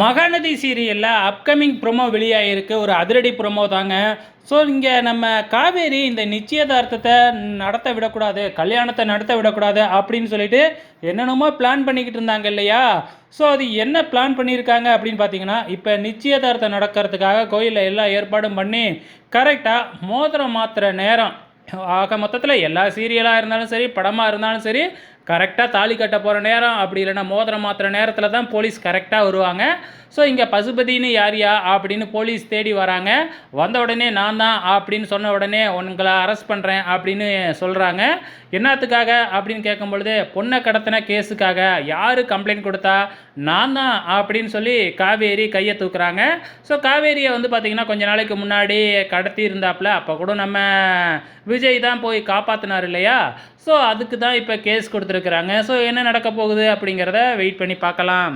மகாநதி சீரியலில் upcoming promo வெளியாகிருக்கு ஒரு அதிரடி ப்ரோமோ தாங்க. ஸோ இங்கே நம்ம காவேரி இந்த நிச்சயதார்த்தத்தை நடத்த விடக்கூடாது கல்யாணத்தை நடத்த விடக்கூடாது அப்படின்னு சொல்லிட்டு என்னென்னமோ பிளான் பண்ணிக்கிட்டு இருந்தாங்க இல்லையா? ஸோ அது என்ன பிளான் பண்ணியிருக்காங்க அப்படின்னு பார்த்தீங்கன்னா இப்போ நிச்சயதார்த்தம் நடக்கிறதுக்காக கோயிலில் எல்லா ஏற்பாடும் பண்ணி கரெக்டாக மோதிரம் மாத்திர நேரம். ஆக மொத்தத்தில் எல்லா சீரியலாக இருந்தாலும் சரி படமாக இருந்தாலும் சரி கரெக்டாக தாலி கட்ட போகிற நேரம் அப்படி இல்லைன்னா மோதிரம் மாத்திர நேரத்தில் தான் போலீஸ் கரெக்டாக வருவாங்க. ஸோ இங்கே பசுபதினு யாரியா அப்படின்னு போலீஸ் தேடி வராங்க. வந்த உடனே நான் தான் அப்படின்னு சொன்ன உடனே உங்களை அரெஸ்ட் பண்ணுறேன் அப்படின்னு சொல்கிறாங்க என்னத்துக்காக? அப்படின்னு கேட்கும் பொழுது பொண்ணை கடத்தின கேஸுக்காக. யார் கம்ப்ளைண்ட் கொடுத்தா? நான் தான் அப்படின்னு சொல்லி காவேரி கையை தூக்குறாங்க. ஸோ காவேரியை வந்து பார்த்திங்கன்னா கொஞ்ச நாளைக்கு முன்னாடி கடத்தி இருந்தாப்புல அப்போ கூட நம்ம விஜய் தான் போய் காப்பாற்றினார் இல்லையா? ஸோ அதுக்கு தான் இப்போ கேஸ் கொடுத்துருக்குறாங்க. ஸோ என்ன நடக்க போகுது அப்படிங்கிறத வெயிட் பண்ணி பார்க்கலாம்.